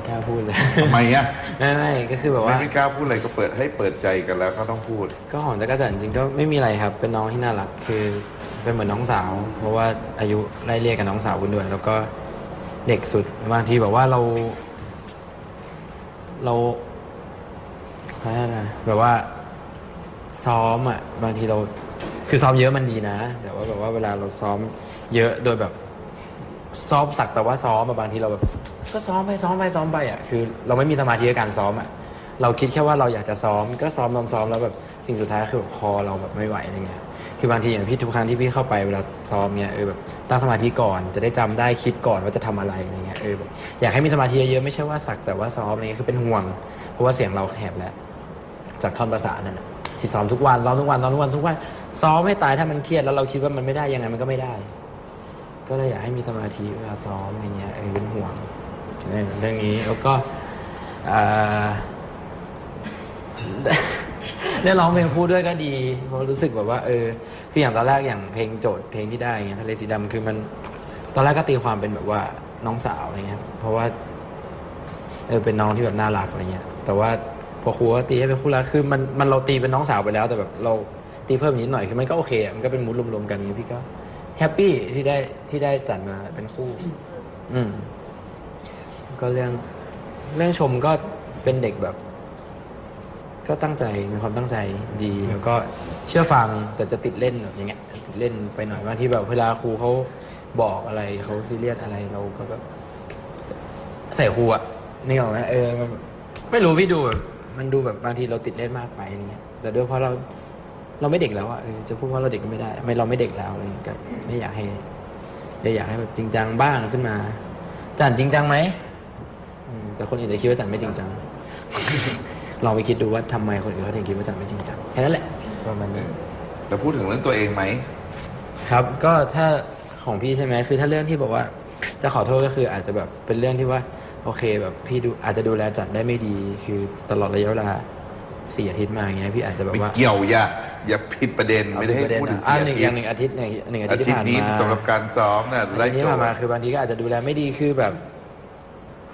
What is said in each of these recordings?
ไม่กล้าพูดเลย ทำไมอะไม่ไม่ก็คือแบบไม่ว่า ไม่กล้าพูดอะไรก็เปิดให้เปิดใจกันแล้วก็ต้องพูด ก็หอมจักรจันทร์จริงๆก็ไม่มีอะไรครับ เป็นน้องที่น่ารักคือเป็นเหมือนน้องสาว เพราะว่าอายุไล่เรียกกับน้องสาวคุณด้วย แล้วก็เด็กสุดบางทีแบบว่าเรา เราอะไรนะแบบว่า ซ้อมอะ บางทีเราคือซ้อมเยอะมันดีนะ แต่ว่าแบบว่าเวลาเราซ้อมเยอะโดยแบบซ้อมสักแต่ว่าซ้อมอะบางทีเราแบบ ก็ซ้อมไปซ้อมไปซ้อมไปอะคือเราไม่มีสมาธิในการซ้อมอะเราคิดแค่ว่าเราอยากจะซ้อมก็ซ้อมซ้อมซ้อมแล้วแบบสิ่งสุดท้ายคือแบบคอเราแบบไม่ไหวอะไรเงี้ยคือบางทีอย่างพี่ทุกครั้งที่พี่เข้าไปเวลาซ้อมเนี้ยเออแบบตั้งสมาธิก่อนจะได้จำได้คิดก่อนว่าจะทำอะไรอะไรเงี้ยเออแบบอยากให้มีสมาธิเยอะๆไม่ใช่ว่าสักแต่ว่าซ้อมอะไรเงี้ยคือเป็นห่วง เพราะว่าเสียงเราแหบแล้ว จากท่อนประสานนั่นน่ะที่ซ้อมทุกวันซ้อมทุกวันซ้อมทุกวันทุกวันซ้อมให้ตายถ้ามันเครียดแล้วเราคิดว่ามันไม่ได้ยังไงมันก็ไม่ได้ ก็เลยอยากให้มีสมาธิเวลาซ้อมอะไรเงี้ยเออเป็นห่วง เรื่องนี้แล้วก็ได้ร้องเพลงคู่ด้วยก็ดีเพราะรู้สึกแบบว่าเออคืออย่างตอนแรกอย่างเพลงโจทย์เพลงที่ได้เงี้ยทะเลสีดำคือมัน ตอนแรกก็ตีความเป็นแบบว่าน้องสาวอะไรเงี้ยเพราะว่าเออเป็นน้องที่แบบน่ารักอะไรเงี้ย แต่ว่าพอครูก็ตีให้เป็นคู่รักคือมันมันเราตีเป็นน้องสาวไปแล้ว แต่แบบเราตีเพิ่มนิดหน่อยคือมันก็โอเคมันก็เป็นมูดรวมๆกันอย่างเงี้ยพี่ก็แฮปปี้ที่ได้ที่ได้จัดมาเป็นคู่ อืม ก็เรื่องเรื่องชมก็เป็นเด็กแบบ ก็ตั้งใจมีความตั้งใจดีแล้วก็เชื่อฟังแต่จะติดเล่นแบบอย่างเงี้ยติดเล่นไปหน่อยบางทีแบบเวลาครูเขาบอกอะไรเขาซีเรียสอะไรเราก็แบบใส่ครูอะนี่ออกไหมเออมันไม่รู้พี่ดูแบบมันดูแบบบางทีเราติดเล่นมากไปอะไรเงี้ยแต่ด้วยเพราะเราเราไม่เด็กแล้วอะจะพูดว่าเราเด็กก็ไม่ได้ไม่เราไม่เด็กแล้วอะไรเงี้ยก็ไม่อยากให้เลยอยากให้แบบจริงจังบ้างขึ้นมาจันจริงจังไหม แต่คนอื่นจะคิดว่าจันไม่จริงจังลองไปคิดดูว่าทำไมคนอื่นเขาถึงคิดว่าจันไม่จริงจังแค่นั้นแหละประมาณนี้แล้วพูดถึงเรื่องตัวเองไหมครับ ก็ถ้าของพี่ใช่ไหมคือถ้าเรื่องที่บอกว่า จะขอโทษก็คืออาจจะแบบเป็นเรื่องที่ว่าโอเคแบบพี่ดูอาจจะดูแลจัดได้ไม่ดี คือตลอดระยะเวลาสี่อาทิตย์มาอย่างเงี้ยพี่อาจจะแบบไม่ว่าเกี่ยวอย่าอย่าผิดประเด็นเอาไม่ได้ให้ประเด็นพูดถึงอะอะเสียหนึ่งอย่างหนึ่งอาทิตย์หนึ่งหนึ่งอาทิอาตย์ทิที่ตผ่านย์นี้มาสำหรับการซ้อมเนี่ยอาไล่ทิตย์ที่โจผ่านทมาย์คือบางทีก็อาจจะดูแลไม่ดีคือแบบ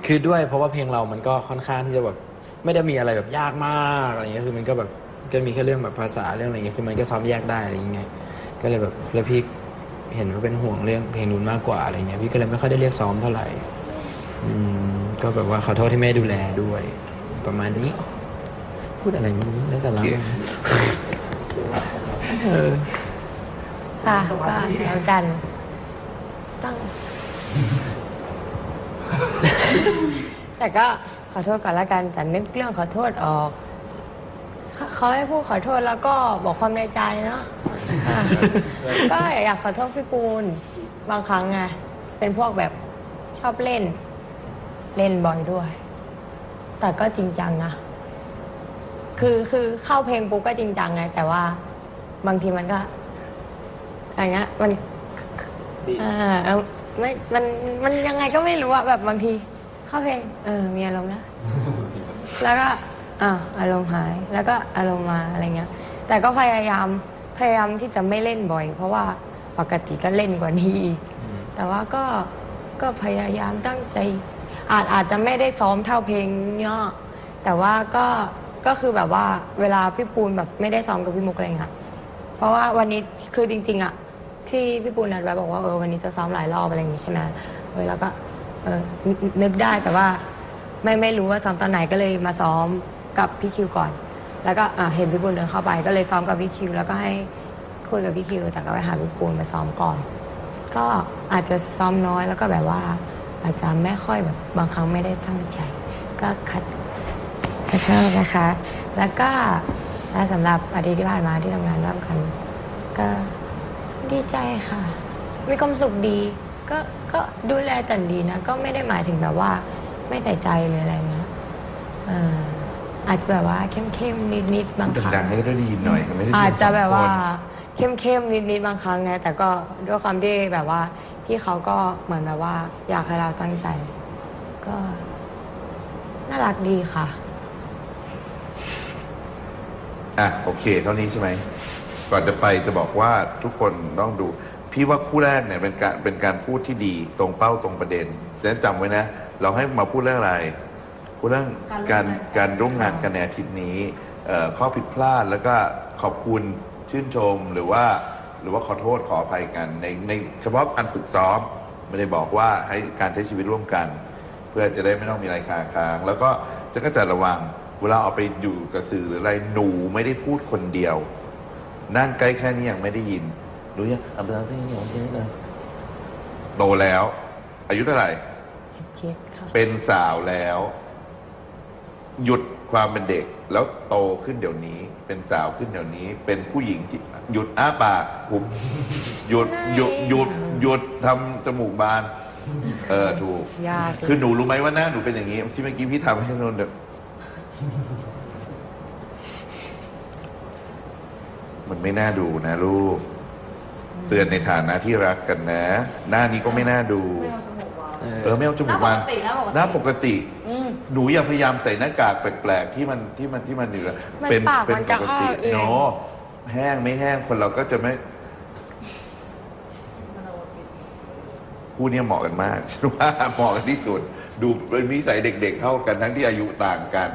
คือด้วยเพราะว่าเพลงเรามันก็ค่อนข้างที่จะแบบไม่ได้มีอะไรแบบยากมากอะไรเงี้ยคือมันก็แบบก็มีแค่เรื่องแบบภาษาเรื่องอะไรเงี้ยคือมันก็ซ้อมแยกได้อะไรเงี้ยก็เลยแบบแล้วพี่เห็นว่าเป็นห่วงเรื่องเพลงนู้นมากกว่าอะไรเงี้ยพี่ก็เลยไม่ค่อยได้เรียกซ้อมเท่าไหร่อืมก็แบบว่าขอโทษที่ไม่ได้ดูแลด้วย ประมาณนี้ พูดอะไรไม่รู้แล้วแต่ละเออค่ะก็แล้วกันต้อง แต่ก็ขอโทษก่อนละกันแต่นึกเรื่องขอโทษออกเขาเขาให้พูดขอโทษแล้วก็บอกความในใจเนาะอะก็อยากขอโทษพี่ปูน บางครั้งไงเป็นพวกแบบชอบเล่น เล่นบ่อยด้วย แต่ก็จริงจังนะ คือคือเข้าเพลงปุ๊บก็จริงจังไง แต่ว่าบางทีมันก็อย่างเงี้ยมัน อ่าเอาไม่มันมันยังไงก็ไม่รู้อะแบบบางที เข้าเพลง เออ มีอารมณ์นะ แล้วก็อ่าอารมณ์หาย แล้วก็อารมณ์มาอะไรเงี้ย แต่ก็พยายาม พยายามที่จะไม่เล่นบ่อย เพราะว่าปกติก็เล่นกว่านี้อีก แต่ว่าก็ ก็พยายามตั้งใจ อาจอาจจะไม่ได้ซ้อมเท่าเพลงเนาะแต่ว่าก็ ก็คือแบบว่า เวลาพี่ปูนแบบไม่ได้ซ้อมกับพี่มุกอะไรเงี้ย เพราะว่าวันนี้คือจริง ๆอะที่พี่ปูนัดไว้บอกว่าเออวันนี้จะซ้อมหลายรอบอะไรอย่างงี้ใช่ไหมเออแล้วก็ เออนึกได้แต่ว่าไม่ไม่รู้ว่าซ้อมตอนไหนก็เลยมาซ้อมกับพี่คิวก่อน แล้วก็อะเห็นพี่ปูนเดินเข้าไป ก็เลยซ้อมกับพี่คิว แล้วก็ให้คุยกับพี่คิวแต่ก็ไปหาพี่ปูนมาซ้อมก่อน ก็อาจจะซ้อมน้อยแล้วก็แบบว่า อาจจะไม่ค่อยแบบบางครั้งไม่ได้ตั้งใจ ก็คัดขอโทษนะคะ แล้วก็ละสำหรับอาทิตย์ที่ผ่านมาที่ทำงานร่วมกัน ก็ดีใจค่ะ มีความสุขดีก็ก็ดูแลจันดีนะ ก็ไม่ได้หมายถึงแบบว่า ไม่ใส่ใจหรืออะไรเงี้ยเอ่ออาจจะแบบว่าเข้มๆนิดๆบางพูดครั้งดังๆให้ได้ดีหน่อยไม่ได้อาจจะแบบว่าคนเข้มๆนิดๆบางครั้งไงแต่ก็ด้วยความที่แบบว่าพี่เขาก็เหมือนแบบว่า อยากให้เราตั้งใจ ก็น่ารักดีค่ะ อะโอเค เท่านี้ใช่ไหมก่อนจะไปจะบอกว่าทุกคนต้องดู พี่ว่าคู่แรกเนี่ยเป็นการเป็นการพูดที่ดีตรงเป้าตรงประเด็นฉะนั้นจำไว้นะ เราให้มาพูดเรื่องอะไรพูดเรื่องการการร่วมงานกันในอาทิตย์นี้เอ่อข้อผิดพลาดแล้วก็ขอบคุณชื่นชมหรือว่า หรือว่าขอโทษขออภัยกันในในเฉพาะการฝึกซ้อมไม่ได้บอกว่าให้การใช้ชีวิตร่วมกัน เพื่อจะได้ไม่ต้องมีอะไรคาค้าง แล้วก็จะก็จะระวังเวลาเอาไปอยู่กับสื่อหรืออะไรหนูไม่ได้พูดคนเดียว นั่งใกล้แค่นี้ยังไม่ได้ยิน รู้ยังอับราซิยังไม่ได้โตแล้ว อายุเท่าไหร่ สิบเจ็ดค่ะเป็นสาวแล้ว หยุดความเป็นเด็ก แล้วโตขึ้นเดี๋ยวนี้ เป็นสาวขึ้นเดี๋ยวนี้ เป็นผู้หญิงที่หยุดอ้าปากหุบหยุดหยุดหยุดหยุดทำจมูกบาน เออถูก ยากเลคือหนูรู้ไหมว่าหน้าหนูเป็นอย่างนี้ ที่เมื่อกี้พี่ทำให้นนท์แบบมันไม่น่าดูนะลูก เตือนในฐานะที่รักกันนะ หน้านี้ก็ไม่น่าดูเออเออไม่เอาจมูกมาหน้าปกติหน้าปกติ หน้าปกติ อืม หนูอย่าพยายามใส่หน้ากากแปลกๆ ที่มันที่มันที่มันอยู่แล้วมันเป็นปากเป็นมันปจะกติอ้าเอง เนาะแห้งไม่แห้งคนเราก็จะไม่คู่เนี้ยเหมาะกันมากฉันว่าเหมาะกันที่สุด ดูเป็นนิสัยเด็ก ๆ เข้ากันทั้งที่อายุต่างกัน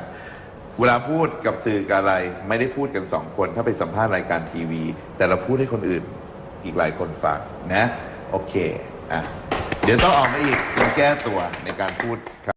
เวลาพูดกับสื่อกับอะไร ไม่ได้พูดกันสองคนถ้าไปสัมภาษณ์รายการทีวี แต่เราพูดให้คนอื่น อีกหลายคนฟังนะ โอเคอะเดี๋ยวต้องออกมาอีกมาแก้ตัวในการพูดครับ